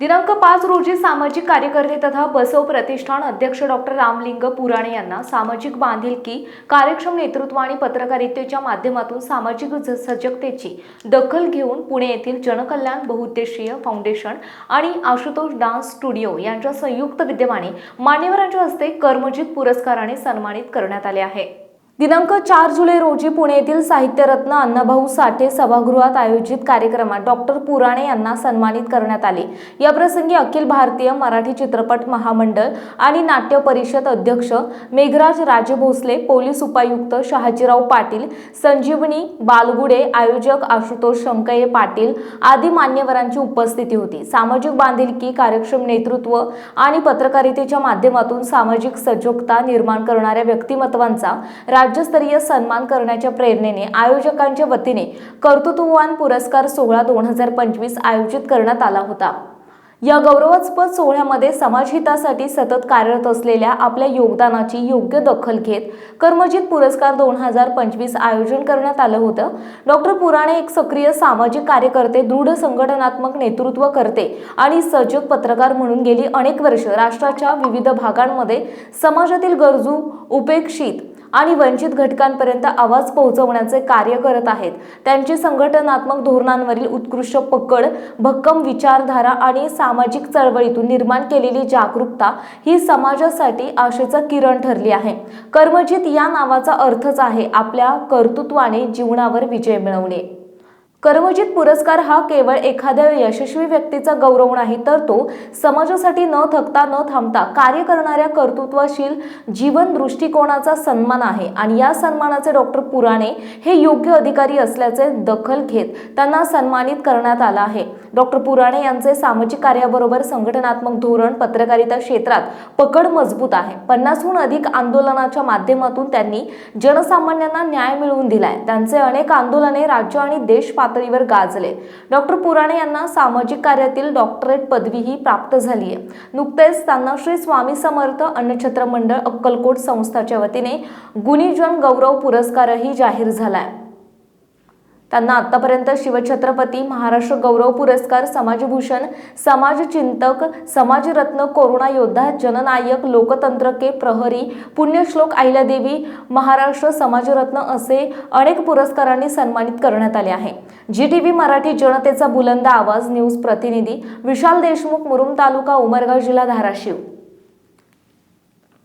दिनांक पाच रोजी सामाजिक कार्यकर्ते तथा बसव प्रतिष्ठान अध्यक्ष डॉक्टर रामलिंग पुराणे यांना सामाजिक बांधिलकी कार्यक्षम नेतृत्व आणि पत्रकारितेच्या माध्यमातून सामाजिक सजगतेची दखल घेऊन पुणे येथील जनकल्याण बहुउद्देशीय फाउंडेशन आणि आशुतोष डान्स स्टुडिओ यांच्या संयुक्त विद्यमाने मान्यवरांच्या हस्ते कर्मजित पुरस्काराने सन्मानित करण्यात आले आहे. दिनांक चार जुलै रोजी पुणे येथील साहित्यरत्न अण्णाभाऊ साठे सभागृहात आयोजित कार्यक्रमात डॉक्टर पुराणे यांना सन्मानित करण्यात आले. याप्रसंगी अखिल भारतीय मराठी चित्रपट महामंडळ आणि नाट्य परिषद अध्यक्ष मेघराज राजे भोसले पोलीस उपायुक्त शहाजीराव पाटील संजीवनी बालगुडे आयोजक आशुतोष शंकये पाटील आदी मान्यवरांची उपस्थिती होती. सामाजिक बांधिलकी कार्यक्षम नेतृत्व आणि पत्रकारितेच्या माध्यमातून सामाजिक सजोगता निर्माण करणाऱ्या व्यक्तिमत्वांचा राज्यस्तरीय सन्मान करण्याच्या प्रेरणेने आयोजकांच्या वतीने कर्तृत्ववान पुरस्कार सोहळा दोन हजार पंचवीस आयोजित करण्यात आला होता. या गौरवास्पद सोहळ्यामध्ये समाजहितासाठी सतत कार्यरत असलेल्या आपल्या योगदानाची योग्य दखल घेत कर्मजित पुरस्कार दोन हजार पंचवीस आयोजन करण्यात आलं होतं. डॉक्टर पुराणे एक सक्रिय सामाजिक कार्यकर्ते दृढ संघटनात्मक नेतृत्व करते आणि सजग पत्रकार म्हणून गेली अनेक वर्ष राष्ट्राच्या विविध भागांमध्ये समाजातील गरजू उपेक्षित आणि वंचित घटकांपर्यंत आवाज पोहोचवण्याचे कार्य करत आहेत. त्यांची संघटनात्मक धोरणांवरील उत्कृष्ट पकड भक्कम विचारधारा आणि सामाजिक चळवळीतून निर्माण केलेली जागरूकता ही समाजासाठी आशेचा किरण ठरली आहे. कर्मजित या नावाचा अर्थच आहे आपल्या कर्तृत्वाने जीवनावर विजय मिळवणे. कर्मजित पुरस्कार हा केवळ एखाद्या यशस्वी व्यक्तीचा गौरव नाही तर तो समाजासाठी न थकता न थांबता कार्य करणाऱ्या कर्तृत्वशील जीवन दृष्टिकोनाचा सन्मान आहे. आणि या सन्मानाचे डॉक्टर पुराणे हे योग्य अधिकारी असल्याचे दखल घेत त्यांना सन्मानित करण्यात आला आहे. डॉक्टर पुराणे यांचे सामाजिक कार्याबरोबर संघटनात्मक धोरण पत्रकारिता क्षेत्रात पकड मजबूत आहे. पन्नासहून अधिक आंदोलनाच्या माध्यमातून त्यांनी जनसामान्यांना न्याय मिळवून दिलाय. त्यांचे अनेक आंदोलने राज्य आणि देश पातळीवर गाजले. डॉक्टर पुराणे यांना सामाजिक कार्यातील डॉक्टरेट पदवीही प्राप्त झाली आहे. नुकतेच त्यांना श्री स्वामी समर्थ अन्नछत्र मंडळ अक्कलकोट संस्थाच्या वतीने गुणीजन गौरव पुरस्कारही जाहीर झालाय. त्यांना आतापर्यंत शिवछत्रपती महाराष्ट्र गौरव पुरस्कार समाजभूषण समाजचिंतक समाजरत्न कोरोना योद्धा जननायक लोकतंत्र के प्रहरी पुण्यश्लोक अहिल्यादेवी महाराष्ट्र समाजरत्न असे अनेक पुरस्कारांनी सन्मानित करण्यात आले आहे. जी टी व्ही मराठी जनतेचा बुलंद आवाज न्यूज प्रतिनिधी विशाल देशमुख मुरुम तालुका उमरगाव जिल्हा धाराशिव.